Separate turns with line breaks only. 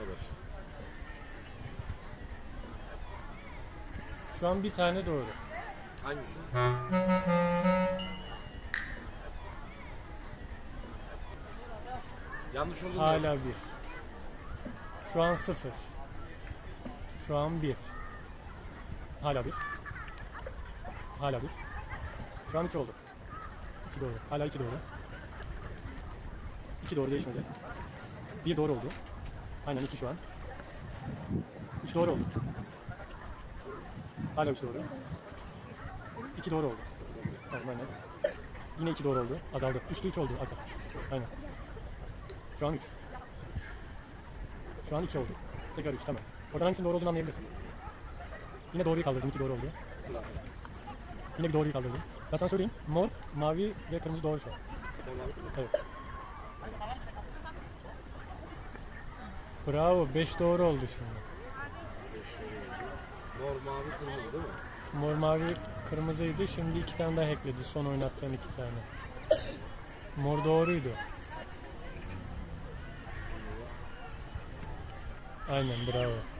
Başla.
Şu an bir tane doğru.
Hangisi? Yanlış olduğunu
Hala
yazın.
bir. Şu an sıfır. Şu an bir. Hala bir. Hala bir. Şu an iki oldu. İki doğru. Hala iki doğru. İki doğru değişmedi. Bir doğru oldu. Aynen iki şu an. Üç doğru oldu. Hala üç doğru. İki doğru oldu. Tamam aynen. Yine iki doğru oldu. Azaldı. Üçlü üç oldu. Arka. Aynen. Şu an 3. Şu an 2 oldu. Tekrar 3 tamam. Oradan hangisinin doğru olduğunu anlayabilirsin. Yine doğruyu kaldırdım. 2 doğru oldu. Yine bir doğruyu kaldırdım. Ben sana söyleyeyim. Mor, mavi ve kırmızı doğru şu an. Evet. Bravo. 5 doğru oldu şimdi.
Mor, mavi, kırmızı değil mi?
Mor, mavi, kırmızıydı. Şimdi iki tane daha ekledi. Son oynattığın iki tane. Mor doğruydu. Aynen bravo.